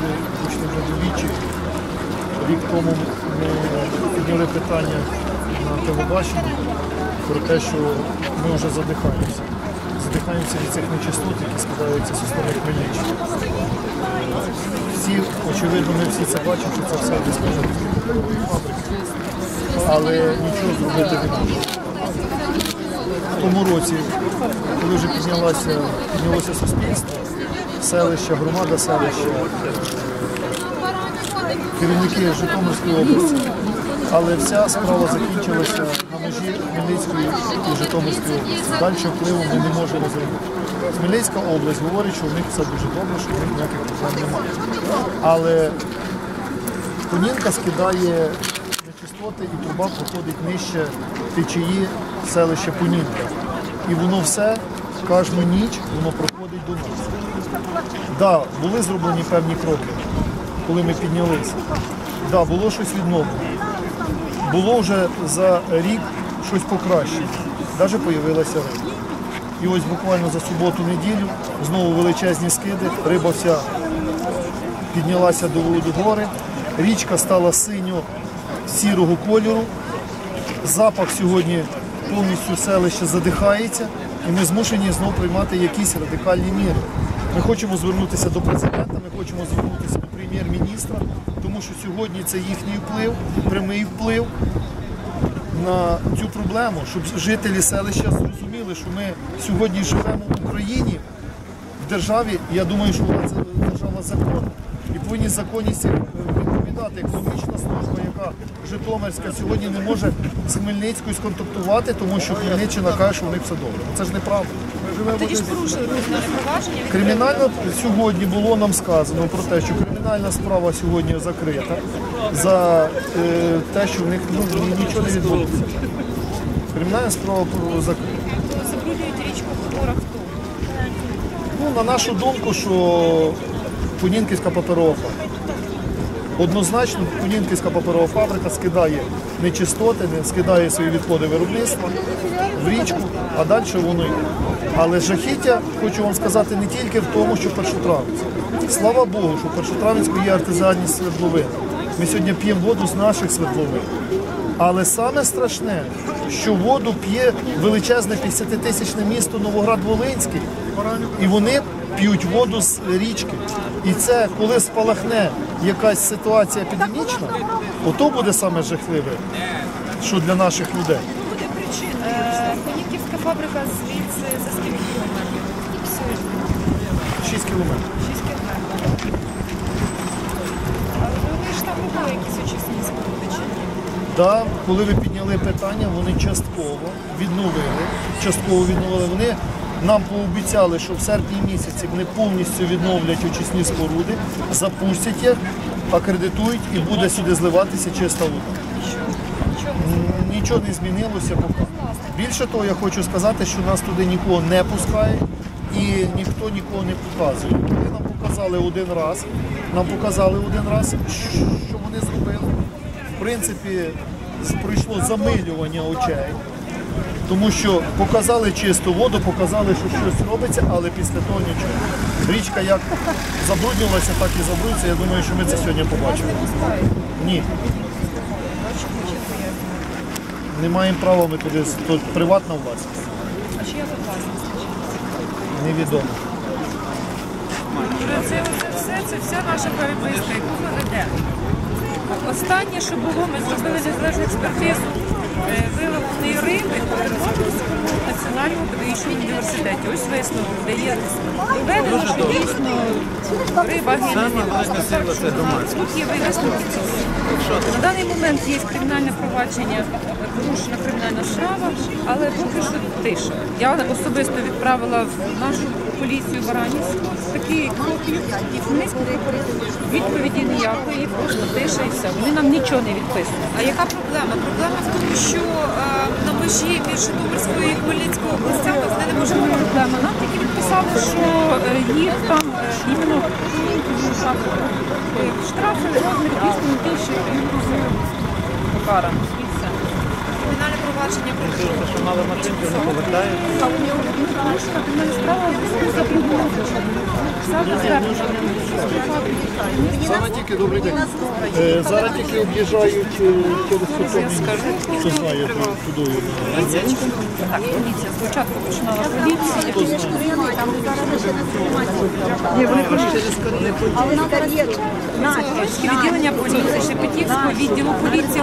буде точно вже двічі. Рік тому ми підняли питання на телебаченні про те, що ми вже задихаємося. Задихаємося від цих нечистот, які складаються зі сторони Хмельниччини. Всі, очевидно, ми всі це бачимо, що це все безпожитки фабрики. Але нічого зробити не можемо. В тому році, коли вже піднялося, піднялося суспільство, селища, громада селища, керівники Житомирської області. Але вся справа закінчилася на межі Хмельницької і Житомирської області. Далі впливу ми не можемо зробити. Хмельницька область говорить, що в них все дуже добре, що в них ніяких проблем немає. Але Конінка скидає нечистоти і труба проходить нижче течії селища Понінка. І воно все кожну ніч воно проходить до нас. Да, були зроблені певні кроки, коли ми піднялися. Да, було щось відновлено. Було вже за рік щось покращено. Навіть з'явилася риба. І ось буквально за суботу-неділю знову величезні скиди, риба вся піднялася до гори, річка стала синьо-сірого кольору. Запах сьогодні повністю селище задихається, і ми змушені знову приймати якісь радикальні міри. Ми хочемо звернутися до президента, ми хочемо звернутися до прем'єр-міністра, тому що сьогодні це їхній вплив, прямий вплив на цю проблему, щоб жителі селища зрозуміли, що ми сьогодні живемо в Україні, в державі, я думаю, що вона держава закону. І повинні законність відповідати. Економічна служба, яка Житомирська сьогодні не може з Хмельницькою сконтактувати, тому що Хмельниччина каже, що них все добре. Це ж неправда. Тоді ж порушили кримінальне провадження. Кримінально сьогодні було нам сказано про те, що кримінальна справа сьогодні закрита за е, те, що в них ну, нічого не відбулося. Кримінальна справа закрита. Забруднюють річку в горах хто? Ну, на нашу думку, що Понінківська паперова фабрика. Однозначно, Понінківська паперова фабрика скидає нечистоти, не скидає свої відходи виробництва в річку, а далі йде. Але жахіття, хочу вам сказати, не тільки в тому, що першотравенськ. Слава Богу, що в Першотравенську є артезіанні свердловини. Ми сьогодні п'ємо воду з наших свердловин. Але саме страшне, що воду п'є величезне 50-тисячне місто Новоград-Волинський, і вони п'ють воду з річки. І це, коли спалахне якась ситуація епідемічна, ото буде саме жахливе, що для наших людей. Буде причин. Е, Коніківська фабрика звідси за скільки кілометрів? 6 кілометрів. 6 кілометрів. Вони ж там робили якісь очисні споруди чи ні? Да, коли ви підняли питання, вони частково відновили. Частково відновили. Вони нам пообіцяли, що в серпні місяці вони повністю відновлять очисні споруди, запустять їх, акредитують і буде сюди зливатися чиста вода. Нічого не змінилося поки. Більше того, я хочу сказати, що нас туди нікого не пускають і ніхто нікого не показує. Вони нам показали один раз, нам показали один раз, що вони зробили. В принципі, пройшло замилювання очей. Тому що показали чисту воду, показали, що щось робиться, але після того нічого. Річка як забруднювалася, так і забруднюється. Я думаю, що ми це сьогодні побачимо. Ні. Не маємо права ми туди, то приватна власність. А чи я тут власність? Невідомо. Це, це все, це вся наша переписка, яку ми ведемо. Останнє, що було, ми зробили незалежну експертизу виловленої риби у Тернопільському національному педагогічному університеті. Ось висновок, де є доведено, що дійсно риба гине Тут є висновок. На даний момент є кримінальне провадження, порушена кримінальна справа, але поки що тиша. Я особисто відправила в нашу поліцію Баранівську такі копії і Хмельницьку. Відповіді ніякої, просто тиша і все. Вони нам нічого не відписують. А яка проблема? Проблема в тому, що е, на межі між Житомирською і Хмельницькою областями вони не може бути проблема. Нам тільки відписали, що е, їх там е, іменно там, е, штрафи розмір 200 тисяч покарано. І все. кримінальне провадження проти Зараз тільки добрий день. Е, Зараз тільки об'їжджають е, через хто знає туди. Так, поліція спочатку починала поліція. Громадське відділення поліції Шепетівського відділу поліції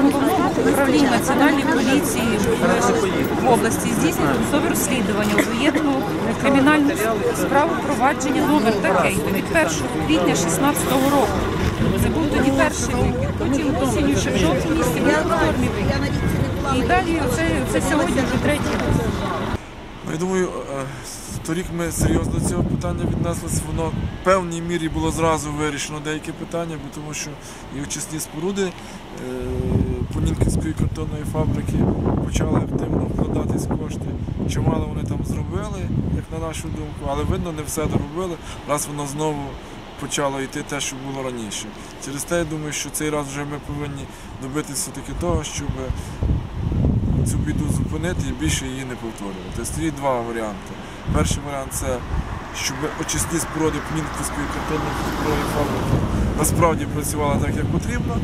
управління національної поліції в області здійснює досове розслідування у воєнну кримінальну справу провадження номер такий. Від 1 квітня 16 року. Це був тоді перший вихід, потім оцінюючи в жовтні місті був повторний. І далі це, це сьогодні вже третій. Я думаю, е, торік ми серйозно до цього питання віднеслися. Воно в певній мірі було зразу вирішено деякі питання, бо тому що і очисні споруди е, Понінківської картонної фабрики почали активно вкладатись кошти. Чимало вони там зробили, як на нашу думку, але видно, не все доробили, раз воно знову почало йти те, що було раніше. Через те я думаю, що цей раз вже ми повинні добитися таки того, щоб цю біду зупинити і більше її не повторювати. Стоїть два варіанти. Перший варіант це щоб очисні споруди Пнінківської картонної паперової фабрики насправді працювали так, як потрібно.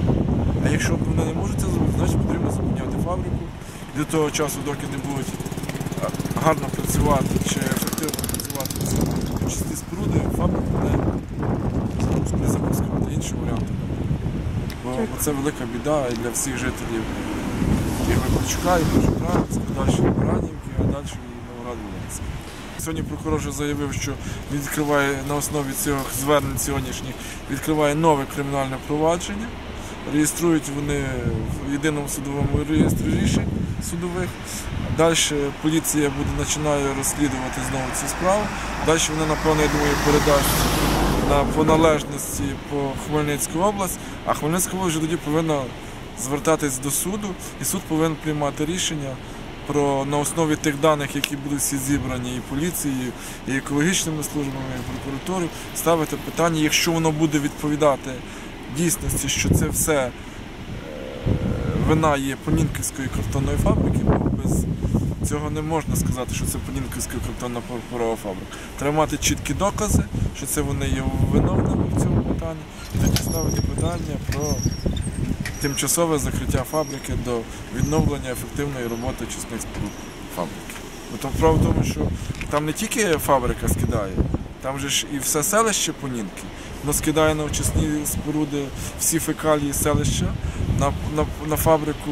А якщо вони не можуть це зробити, значить потрібно зупиняти фабрику. І до того часу, доки не будуть гарно працювати чи ефективно працювати ці очисні споруди, фабрику не, запуск- не запускати. Іншого варіанту немає. Бо, це велика біда і для всіх жителів і Глибочука, і Кожука, це подальші Баранівки, а далі і Новоград Волинський. Сьогодні прокурор вже заявив, що відкриває на основі цих звернень сьогоднішніх відкриває нове кримінальне провадження. Реєструють вони в єдиному судовому реєстрі рішень судових. Далі поліція буде починає розслідувати знову цю справу. Далі вона, напевно, я думаю, передасть на по належності по Хмельницьку область, а Хмельницька область вже тоді повинна звертатись до суду, і суд повинен приймати рішення про на основі тих даних, які будуть всі зібрані і поліцією, і екологічними службами, і прокуратурою, ставити питання, якщо воно буде відповідати дійсності, що це все е, вина є Понінківської картонної фабрики, бо без цього не можна сказати, що це Понінківська картонна паперова фабрика. Треба мати чіткі докази, що це вони є виновними в цьому питанні, і тоді ставити питання про тимчасове закриття фабрики до відновлення ефективної роботи очисних споруд фабрики. Бо там справа в тому, що там не тільки фабрика скидає, там же ж і все селище Понінки. Воно скидає на очисні споруди всі фекалії селища на, на, на фабрику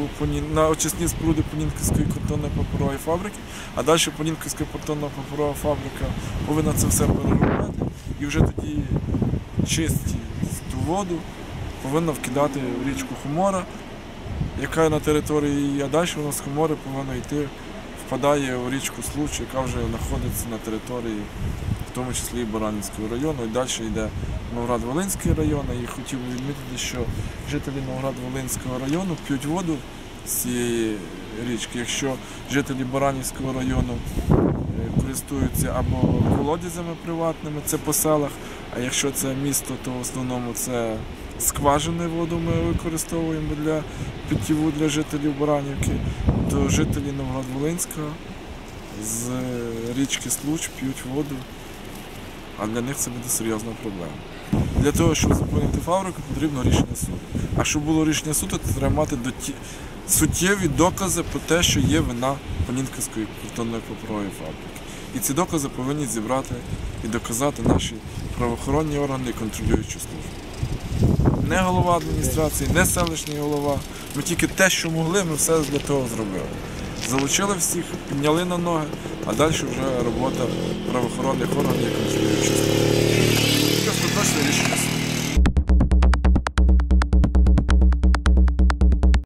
на очисні споруди Понінківської картонної паперової фабрики, а далі Понінківська картонна паперова фабрика повинна це все переробляти і вже тоді чисті ту воду повинна вкидати в річку Хумора, яка на території її, а далі воно з Хумори повинно йти, впадає в річку Случ, яка вже знаходиться на території, в тому числі і Баранівського району, і далі йде Новоград-Волинський район. І хотів би відмітити, що жителі Новоград-Волинського району п'ють воду з цієї річки. Якщо жителі Баранівського району е, користуються або колодязями приватними, це по селах, а якщо це місто, то в основному це скважини воду ми використовуємо для питтєву для жителів Баранівки, то жителі Новгород-Волинського з річки Случ п'ють воду, а для них це буде серйозна проблема. Для того, щоб зупинити фабрику, потрібно рішення суду. А щоб було рішення суду, то треба мати доті... суттєві докази про те, що є вина Понінківської картонної паперової фабрики. І ці докази повинні зібрати і доказати наші правоохоронні органи і контролюючі служби. Не голова адміністрації, не селищний голова. Ми тільки те, що могли, ми все для того зробили. Залучили всіх, підняли на ноги, а далі вже робота правоохоронних органів і контролюючих служб. Остаточне рішення.